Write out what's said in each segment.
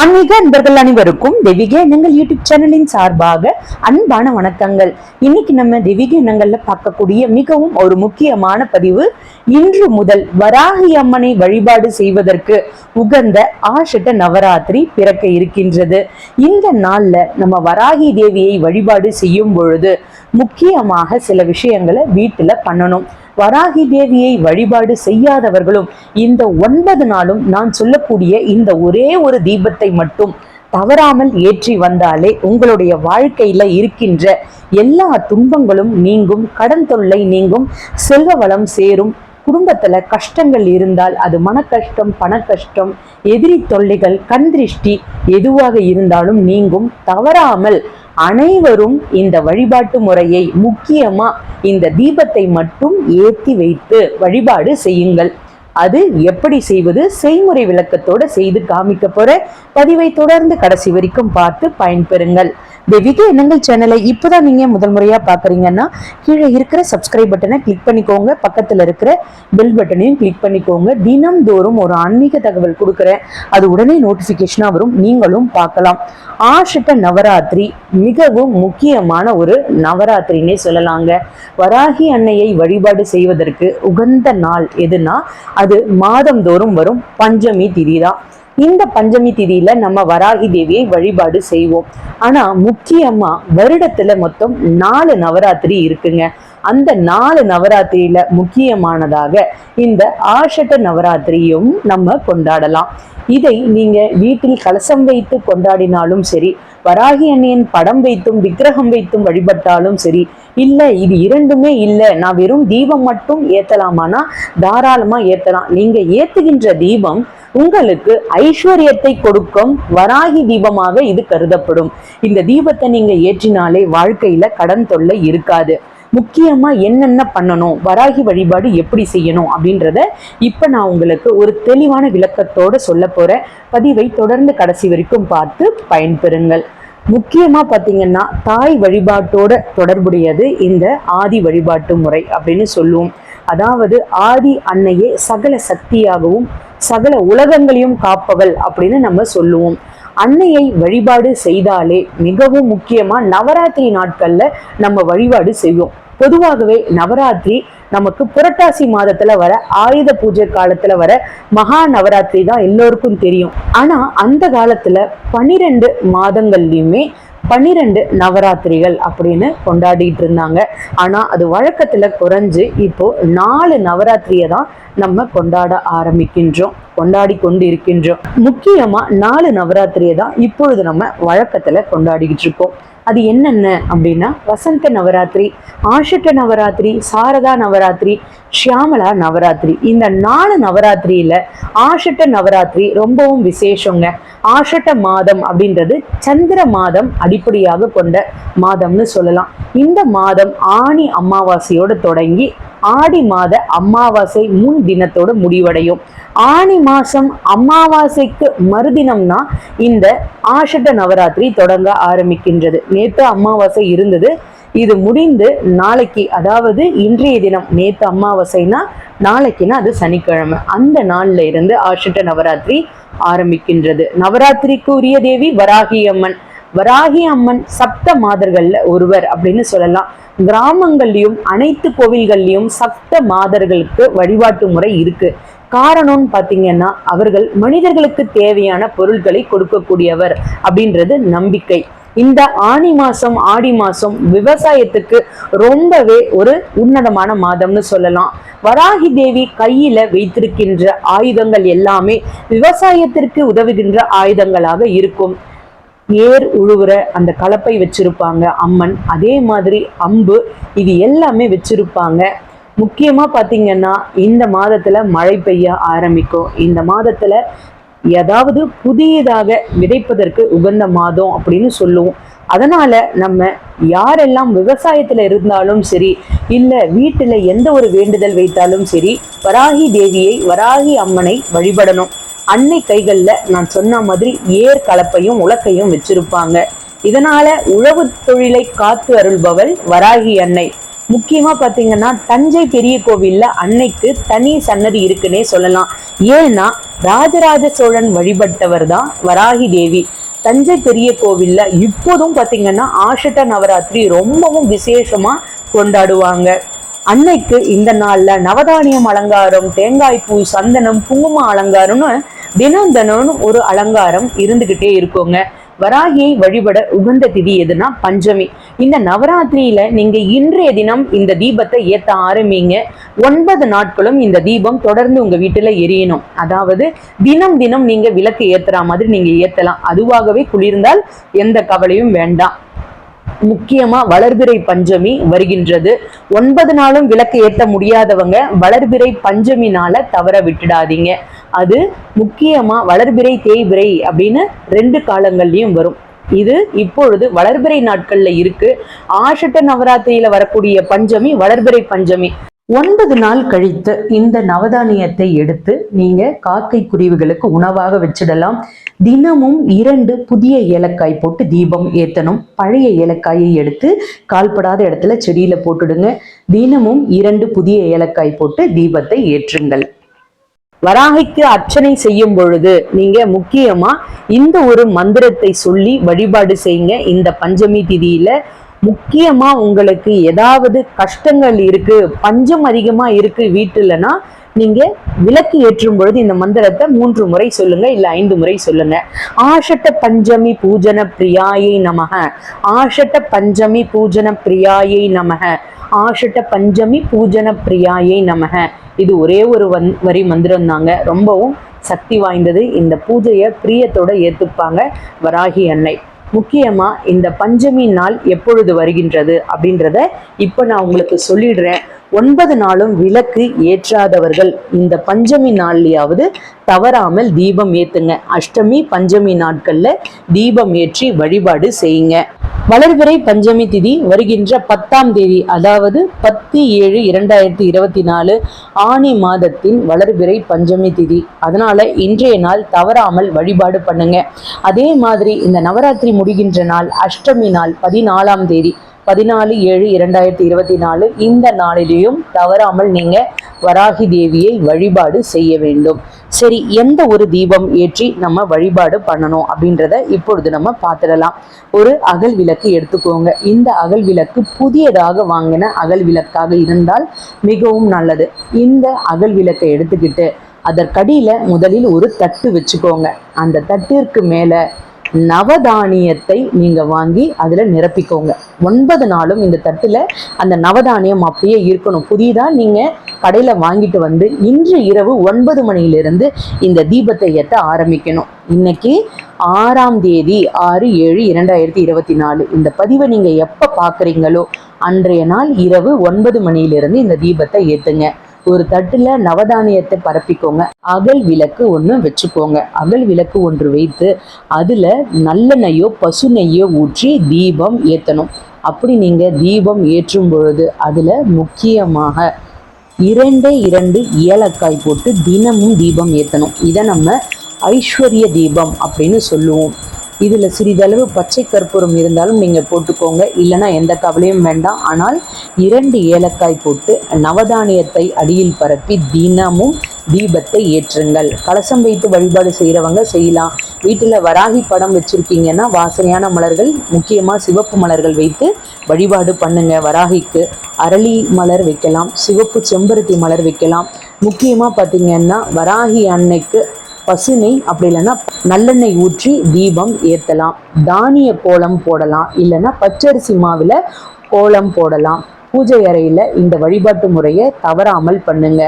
ஆன்மீக அன்பர்கள் அனைவருக்கும் தெய்வீக எண்ணங்கள் யூடியூப் சேனலின் சார்பாக அன்பான வணக்கங்கள். இன்னைக்கு நம்ம தெய்வீக எண்ணங்கள்ல பார்க்கக்கூடிய மிகவும் ஒரு முக்கியமான பதிவு இன்று முதல் வராகி அம்மனை வழிபாடு செய்வதற்கு உகந்த ஆஷட்ட நவராத்திரி பிறக்க இருக்கின்றது. இந்த நாள்ல நம்ம வராகி தேவியை வழிபாடு செய்யும் பொழுது முக்கியமாக சில விஷயங்களை வீட்டுல பண்ணணும். வராகி தேவியை வழிபாடு செய்யாதவர்களும் இந்த ஒன்பது நாளும் நான் சொல்லக்கூடிய இந்த ஒரே ஒரு தீபத்தை மட்டும் தவறாமல் ஏற்றி வந்தாலே உங்களுடைய வாழ்க்கையில இருக்கின்ற எல்லா துன்பங்களும் நீங்கும் கடன் தொல்லை நீங்கும் செல்வ வளம் சேரும். குடும்பத்துல கஷ்டங்கள் இருந்தால் அது மன கஷ்டம் பண கஷ்டம் எதிரி தொல்லைகள் கண் திருஷ்டி எதுவாக இருந்தாலும் நீங்கும். தவறாமல் அனைவரும் இந்த வழிபாட்டு முறையை முக்கியமா இந்த தீபத்தை மட்டும் ஏற்றி வைத்து வழிபாடு செய்யுங்கள். அது எப்படி செய்வது? செய்முறை விளக்கத்தோட செய்து காமிக்க போற பதிவை தொடர்ந்து கடைசி வரைக்கும் பார்த்து பயன்பெறுங்கள். தெய்வீக எண்ணங்கள் சேனலை இப்போதான் நீங்க முதல் முறையா பாக்குறீங்கன்னா கீழே இருக்கிற சப்ஸ்கிரைப் பட்டனை கிளிக் பண்ணிக்கோங்க. பக்கத்துல இருக்கிற பெல் பட்டனையும் கிளிக் பண்ணிக்கோங்க. தினம்தோறும் ஒரு ஆன்மீக தகவல் கொடுக்குறேன். அது உடனே நோட்டிபிகேஷனா வரும். நீங்களும் பார்க்கலாம். ஆஷிட்ட நவராத்திரி மிகவும் முக்கியமான ஒரு நவராத்திரினே சொல்லலாங்க. வராகி அன்னையை வழிபாடு செய்வதற்கு உகந்த நாள் எதுனா அது மாதந்தோறும் வரும். பஞ்சமி திதி தான் இந்த பஞ்சமி திதியில நம்ம வராகி தேவியை வழிபாடு செய்வோம். ஆனா முக்கியமா வருடத்துல மொத்தம் நாலு நவராத்திரி இருக்குங்க. அந்த நாலு நவராத்திரியில முக்கியமானதாக இந்த ஆஷட்ட நவராத்திரியும் நம்ம கொண்டாடலாம். இதை நீங்க வீட்டில் கலசம் வைத்து கொண்டாடினாலும் சரி வராகி அன்னையின் படம் வைத்தும் விக்கிரகம் வைத்தும் வழிபட்டாலும் சரி இல்லை இது இரண்டுமே இல்லை. நான் வெறும் தீபம் மட்டும் ஏத்தலாமானா? தாராளமா ஏத்தலாம். நீங்க ஏத்துகின்ற தீபம் உங்களுக்கு ஐஸ்வர்யத்தை கொடுக்கும் வராகி தீபமாக இது கருதப்படும். இந்த தீபத்தை நீங்க ஏற்றினாலே வாழ்க்கையில கடன் தொல்லை இருக்காது. முக்கியமா என்னென்ன பண்ணணும்? வராகி வழிபாடு எப்படி செய்யணும்? அப்படின்றத இப்ப நான் உங்களுக்கு ஒரு தெளிவான விளக்கத்தோட சொல்ல போற பதிவை தொடர்ந்து கடைசி வரைக்கும் பார்த்து பயன்பெறுங்கள். முக்கியமா பாத்தீங்கன்னா தாய் வழிபாட்டோட தொடர்புடையது இந்த ஆதி வழிபாட்டு முறை அப்படின்னு சொல்லுவோம். அதாவது ஆதி அன்னையே சகல சக்தியாகவும் சகல உலகங்களையும் காப்பவள் அப்படின்னு நம்ம சொல்லுவோம். அன்னையை வழிபாடு செய்தாலே மிகவும் முக்கியமா நவராத்திரி நாட்கள்ல நம்ம வழிபாடு செய்வோம். பொதுவாகவே நவராத்திரி நமக்கு புரட்டாசி மாதத்துல வர ஆயுத பூஜை காலத்துல வர மகா நவராத்திரி தான் எல்லோருக்கும் தெரியும். ஆனா அந்த காலத்துல பனிரெண்டு மாதங்கள்லயுமே பன்னிரெண்டு நவராத்திரிகள் அப்படின்னு கொண்டாடிட்டு இருந்தாங்க. ஆனா அது வழக்கத்துல குறைஞ்சு இப்போ நாலு நவராத்திரியை தான் நம்ம கொண்டாட ஆரம்பிக்கின்றோம். கொண்டாடி கொண்டு இருக்கின்றோம் முக்கியமா நாலு நவராத்திரியை தான் இப்பொழுது நம்ம வழக்கத்துல கொண்டாடிக்கிட்டு இருக்கோம். அது என்னென்ன அப்படின்னா வசந்த நவராத்திரி ஆஷட்ட நவராத்திரி சாரதா நவராத்திரி ஷியாமலா நவராத்திரி. இந்த நாலு நவராத்திரியில ஆஷட்ட நவராத்திரி ரொம்பவும் விசேஷங்க. ஆஷட்ட மாதம் அப்படின்றது சந்திர மாதம் அடிப்படையாக கொண்ட மாதம்னு சொல்லலாம். இந்த மாதம் ஆணி அமாவாசையோடு தொடங்கி ஆடி மாத அமாவாசை முன் தினத்தோடு முடிவடையும். ஆணி மாசம் அமாவாசைக்கு மறுதினம்னா இந்த ஆஷட்ட நவராத்திரி தொடங்க ஆரம்பிக்கின்றது. நேற்று அமாவாசை இருந்தது. இது முடிந்து நாளைக்கு அதாவது இன்றைய தினம் நேத்து அமாவாசைனா நாளைக்குன்னா அது சனிக்கிழமை. அந்த நாள்ல இருந்து ஆஷட்ட நவராத்திரி ஆரம்பிக்கின்றது. நவராத்திரிக்கு உரிய தேவி வராகி அம்மன் வராகி அம்மன் சப்த மாதர்கள்ல ஒருவர் அப்படின்னு சொல்லலாம். கிராமங்கள்லயும் அனைத்து கோவில்கள்லயும் சப்த மாதர்களுக்கு வழிபாட்டு முறை இருக்கு. காரணம்னு பாத்தீங்கன்னா அவர்கள் மனிதர்களுக்கு தேவையான பொருட்களை கொடுக்கக்கூடியவர் அப்படின்றது நம்பிக்கை. இந்த ஆணி மாசம் ஆடி மாசம் விவசாயத்துக்கு ரொம்பவே ஒரு உன்னதமான மாதம்னு சொல்லலாம். வராகி தேவி கையில வைத்திருக்கின்ற ஆயுதங்கள் எல்லாமே விவசாயத்திற்கு உதவுகின்ற ஆயுதங்களாக இருக்கும். ஏர் உழுவுற அந்த கலப்பை வச்சிருப்பாங்க அம்மன். அதே மாதிரி அம்பு இது எல்லாமே வச்சிருப்பாங்க. முக்கியமாக பார்த்தீங்கன்னா இந்த மாதத்துல மழை பெய்ய ஆரம்பிக்கும். இந்த மாதத்துல ஏதாவது புதியதாக விதைப்பதற்கு உகந்த மாதம் அப்படின்னு சொல்லுவோம். அதனால நம்ம யாரெல்லாம் விவசாயத்துல இருந்தாலும் சரி இல்ல வீட்டுல எந்த ஒரு வேண்டுதல் வைத்தாலும் சரி வராகி தேவியை வராகி அம்மனை வழிபடணும். அன்னை கைகள்ல நான் சொன்ன மாதிரி ஏர் கலப்பையும் உலக்கையும் வச்சிருப்பாங்க. இதனால உழவு தொழிலை காத்து அருள்பவள் வராகி அன்னை. முக்கியமா பாத்தீங்கன்னா தஞ்சை பெரிய கோவில்ல அன்னைக்கு தனி சன்னதி இருக்குன்னே சொல்லலாம். ஏன்னா ராஜராஜ சோழன் வழிபட்டவர் தான் வராகி தேவி. தஞ்சை பெரிய கோவில்ல இப்போதும் பாத்தீங்கன்னா ஆஷட்ட நவராத்திரி ரொம்பவும் விசேஷமா கொண்டாடுவாங்க. அன்னைக்கு இந்த நாள்ல நவதானியம் அலங்காரம் தேங்காய் பூ சந்தனம் குங்கும அலங்காரம்னு தினம் தினம் ஒரு அலங்காரம் இருந்துகிட்டே இருக்கோங்க. வராகியை வழிபட உகந்த திதி எதுனா பஞ்சமி. இந்த நவராத்திரியில நீங்க இன்றைய தினம் இந்த தீபத்தை ஏத்த ஆரம்பிங்க. ஒன்பது நாட்களும் இந்த தீபம் தொடர்ந்து உங்க வீட்டுல எரியணும். அதாவது தினம் தினம் நீங்க விளக்கு ஏத்துற மாதிரி நீங்க ஏத்தலாம். அதுவாகவே குளிர்ந்தால் எந்த கவலையும் வேண்டாம். முக்கியமா வளர்பிறை பஞ்சமி வருகின்றது. ஒன்பது நாளும் விளக்கு ஏத்த முடியாதவங்க வளர்பிறை பஞ்சமினால தவற விட்டுடாதீங்க. அது முக்கியமாக வளர்பிறை தேய்பிறை அப்படின்னு ரெண்டு காலங்கள்லையும் வரும். இது இப்பொழுது வளர்பிறை நாட்கள்ல இருக்கு. ஆஷட்ட நவராத்திரியில வரக்கூடிய பஞ்சமி வளர்பிறை பஞ்சமி. ஒன்பது நாள் கழித்து இந்த நவதானியத்தை எடுத்து நீங்க காக்கை குருவிகளுக்கு உணவாக வச்சிடலாம். தினமும் இரண்டு புதிய ஏலக்காய் போட்டு தீபம் ஏத்தணும். பழைய ஏலக்காயை எடுத்து கால்படாத இடத்துல செடியில போட்டுடுங்க. தினமும் இரண்டு புதிய ஏலக்காய் போட்டு தீபத்தை ஏற்றுங்கள். வராகைக்கு அர்ச்சனை செய்யும் பொழுது நீங்க முக்கியமா இந்த ஒரு மந்திரத்தை சொல்லி வழிபாடு செய்யுங்க. இந்த பஞ்சமி திதியில முக்கியமா உங்களுக்கு ஏதாவது கஷ்டங்கள் இருக்கு பஞ்சம் அதிகமா இருக்கு வீட்டுலனா நீங்க விளக்கு ஏற்றும் பொழுது இந்த மந்திரத்தை மூன்று முறை சொல்லுங்க இல்ல ஐந்து முறை சொல்லுங்க. ஆஷட்ட பஞ்சமி பூஜன பிரியாயை நமக. ஆஷட்ட பஞ்சமி பூஜன பிரியாயை நமக. ஆஷட்ட பஞ்சமி பூஜன பிரியாயை நமக. இது ஒரே ஒரு வந் வரி மந்திரம் தாங்க. ரொம்பவும் சக்தி வாய்ந்தது. இந்த பூஜையை பிரியத்தோட ஏற்றுப்பாங்க வராகி அன்னை. முக்கியமாக இந்த பஞ்சமி நாள் எப்பொழுது வருகின்றது அப்படின்றத இப்போ நான் உங்களுக்கு சொல்லிடுறேன். ஒன்பது நாளும் விளக்கு ஏற்றாதவர்கள். இந்த பஞ்சமி நாள்லையாவது தவறாமல் தீபம் ஏத்துங்க. அஷ்டமி பஞ்சமி நாட்கள்ல தீபம் ஏற்றி வழிபாடு செய்யுங்க. வளர்பிறை பஞ்சமி திதி வருகின்ற பத்தாம் தேதி அதாவது பத்து ஏழு இரண்டாயிரத்தி இருபத்தி நாலு ஆணி மாதத்தின் வளர்பிறை பஞ்சமி திதி. அதனால இன்றைய நாள் தவறாமல் வழிபாடு பண்ணுங்க. அதே மாதிரி இந்த நவராத்திரி முடிகின்ற நாள் அஷ்டமி நாள் பதினாலாம் தேதி. பதினாலு ஏழு இரண்டாயிரத்தி இருபத்தி நாலு இந்த நாளிலேயும் தவறாமல் நீங்க வராகி தேவியை வழிபாடு செய்ய வேண்டும். சரி எந்த ஒரு தீபம் ஏற்றி நம்ம வழிபாடு பண்ணணும் அப்படின்றத இப்பொழுது நம்ம பார்த்துடலாம். ஒரு அகல் விளக்கு எடுத்துக்கோங்க. இந்த அகல் விளக்கு புதியதாக வாங்கின அகல் விளக்காக இருந்தால் மிகவும் நல்லது. இந்த அகல் விளக்கை எடுத்துக்கிட்டு அதற்கடியில் முதலில் ஒரு தட்டு வச்சுக்கோங்க. அந்த தட்டிற்கு மேலே நவதானியத்தை நீங்க வாங்கி அதுல நிரப்பிக்கோங்க. ஒன்பது நாளும் இந்த தட்டுல அந்த நவதானியம் அப்படியே இருக்கணும். புதிதா நீங்க கடையில வாங்கிட்டு வந்து இன்று இரவு ஒன்பது மணியிலிருந்து இந்த தீபத்தை ஏற்ற ஆரம்பிக்கணும். இன்னைக்கு ஆறாம் தேதி ஆறு ஏழு இரண்டாயிரத்தி இருபத்தி நாலு. இந்த பதிவை நீங்க எப்ப பாக்குறீங்களோ அன்றைய நாள் இரவு ஒன்பது மணியிலிருந்து இந்த தீபத்தை ஏத்துங்க. ஒரு தட்டுல நவதானியத்தை பரப்பிக்கோங்க. அகல் விளக்கு ஒன்று வச்சுக்கோங்க. அகல் விளக்கு ஒன்று வைத்து அதுல நல்லெண்ணெய்யோ பசு நெய்யோ ஊற்றி தீபம் ஏற்றணும் அப்படி நீங்க தீபம் ஏற்றும் பொழுது அதுல முக்கியமாக இரண்டே இரண்டு ஏலக்காய் போட்டு தினமும் தீபம் ஏற்றணும் இதை நம்ம ஐஸ்வர்ய தீபம் அப்படின்னு சொல்லுவோம். இதில் சிறிதளவு பச்சை கற்பூரம் இருந்தாலும் நீங்கள் போட்டுக்கோங்க. இல்லைன்னா எந்த கவலையும் வேண்டாம். ஆனால் இரண்டு ஏலக்காய் போட்டு நவதானியத்தை அடியில் பரப்பி தினமும் தீபத்தை ஏற்றுங்கள். கலசம் வைத்து வழிபாடு செய்கிறவங்க செய்யலாம். வீட்டில் வராகி படம் வச்சுருக்கீங்கன்னா வாசனையான மலர்கள் முக்கியமாக சிவப்பு மலர்கள் வைத்து வழிபாடு பண்ணுங்க. வராகிக்கு அரளி மலர் வைக்கலாம் சிவப்பு செம்பருத்தி மலர் வைக்கலாம். முக்கியமாக பார்த்தீங்கன்னா வராகி அன்னைக்கு பசுமை அப்படி இல்லைன்னா நல்லெண்ணெய் ஊற்றி தீபம் ஏற்றலாம் தானிய கோலம் போடலாம். இல்லைன்னா பச்சரிசி மாவில் கோலம் போடலாம். பூஜை அறையில் இந்த வழிபாட்டு முறையை தவறாமல் பண்ணுங்க.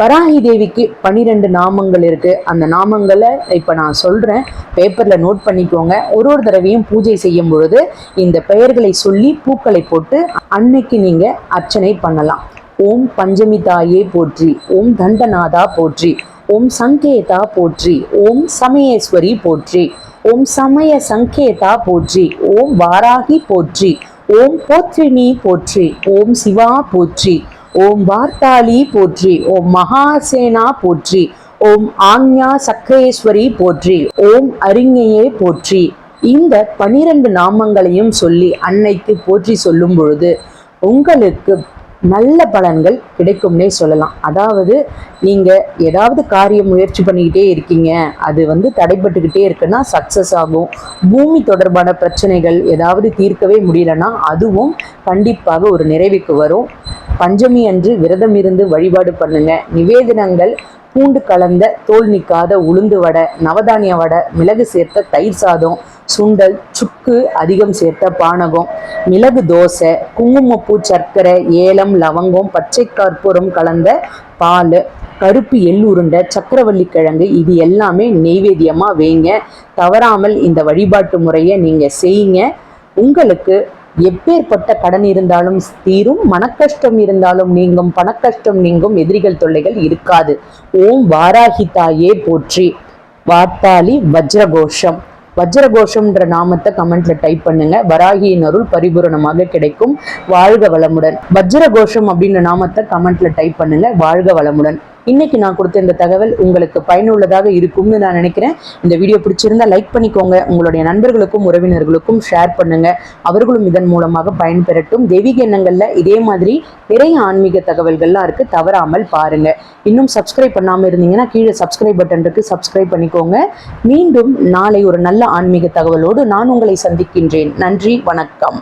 வராகி தேவிக்கு பன்னிரெண்டு நாமங்கள் இருக்குது அந்த நாமங்களை இப்போ நான் சொல்கிறேன் பேப்பரில் நோட் பண்ணிக்கோங்க. ஒரு ஒரு தடவையும் பூஜை செய்யும் பொழுது இந்த பெயர்களை சொல்லி பூக்களை போட்டு அன்னைக்கு நீங்கள் அர்ச்சனை பண்ணலாம். ஓம் பஞ்சமி தாயே போற்றி. ஓம் தண்டநாதா போற்றி. ஓம் சங்கேதா போற்றி ஓம் சமயேஸ்வரி போற்றி ஓம் சமய சங்கேதா போற்றி ஓம் வாராகி போற்றி ஓம் போத்ரினி போற்றி ஓம் சிவா போற்றி ஓம் வார்த்தாளி போற்றி ஓம் மகாசேனா போற்றி ஓம் ஆக்ஞா சக்கரேஸ்வரி போற்றி ஓம் அறிஞையே போற்றி. இந்த பனிரெண்டு நாமங்களையும் சொல்லி அன்னைக்கு போற்றி சொல்லும் பொழுது உங்களுக்கு நல்ல பலன்கள் கிடைக்கும்னே சொல்லலாம். அதாவது நீங்கள் ஏதாவது காரியம் முயற்சி பண்ணிக்கிட்டே இருக்கீங்க அது வந்து தடைப்பட்டுக்கிட்டே இருக்குன்னா சக்ஸஸ் ஆகும். பூமி தொடர்பான பிரச்சனைகள் ஏதாவது தீர்க்கவே முடியலன்னா அதுவும் கண்டிப்பாக ஒரு நிறைவுக்கு வரும். பஞ்சமி அன்று விரதம் இருந்து வழிபாடு பண்ணுங்க. நிவேதனங்கள் பூண்டு கலந்த தோல் நிற்காத உளுந்து வடை நவதானிய வடை மிளகு சேர்த்த தயிர் சாதம் சுண்டல் சுக்கு அதிகம் சேர்த்த பானகம் மிளகு தோசை குங்குமப்பூ சர்க்கரை ஏலம் லவங்கம் பச்சை கற்பூரம் கலந்த பால் கருப்பு எள்ளுருண்டை சக்கரவள்ளி கிழங்கு இது எல்லாமே நெய்வேத்தியமாக வைங்க. தவறாமல் இந்த வழிபாட்டு முறையை நீங்கள் செய்யுங்க. உங்களுக்கு எப்பேற்பட்ட கடன் இருந்தாலும் தீரும் மனக்கஷ்டம் இருந்தாலும் நீங்கும் பணக்கஷ்டம் நீங்கும் எதிரிகள் தொல்லைகள் இருக்காது. ஓம் வாராகி தாயே போற்றி. வாத்தாளி வஜ்ரகோஷம். வஜ்ரகோஷம்ன்ற நாமத்தை கமெண்ட்ல டைப் பண்ணுங்க. வராகியின் அருள் பரிபூரணமாக கிடைக்கும். வாழ்க வளமுடன். வஜ்ரகோஷம் அப்படின்ற நாமத்தை கமெண்ட்ல டைப் பண்ணுங்க. வாழ்க வளமுடன். இன்னைக்கு நான் கொடுத்த இந்த தகவல் உங்களுக்கு பயனுள்ளதாக இருக்கும்னு நான் நினைக்கிறேன். இந்த வீடியோ பிடிச்சிருந்தா லைக் பண்ணிக்கோங்க. உங்களுடைய நண்பர்களுக்கும் உறவினர்களுக்கும் ஷேர் பண்ணுங்க. அவர்களும் இதன் மூலமாக பயன்பெறட்டும். தெய்வீக எண்ணங்கள்ல இதே மாதிரி நிறைய ஆன்மீக தகவல்கள்லாம் இருக்கு. தவறாமல் பாருங்க. இன்னும் சப்ஸ்கிரைப் பண்ணாம இருந்தீங்கன்னா கீழே சப்ஸ்கிரைப் பட்டன் இருக்கு. சப்ஸ்கிரைப் பண்ணிக்கோங்க. மீண்டும் நாளை ஒரு நல்ல ஆன்மீக தகவலோடு நான் உங்களை சந்திக்கின்றேன். நன்றி வணக்கம்.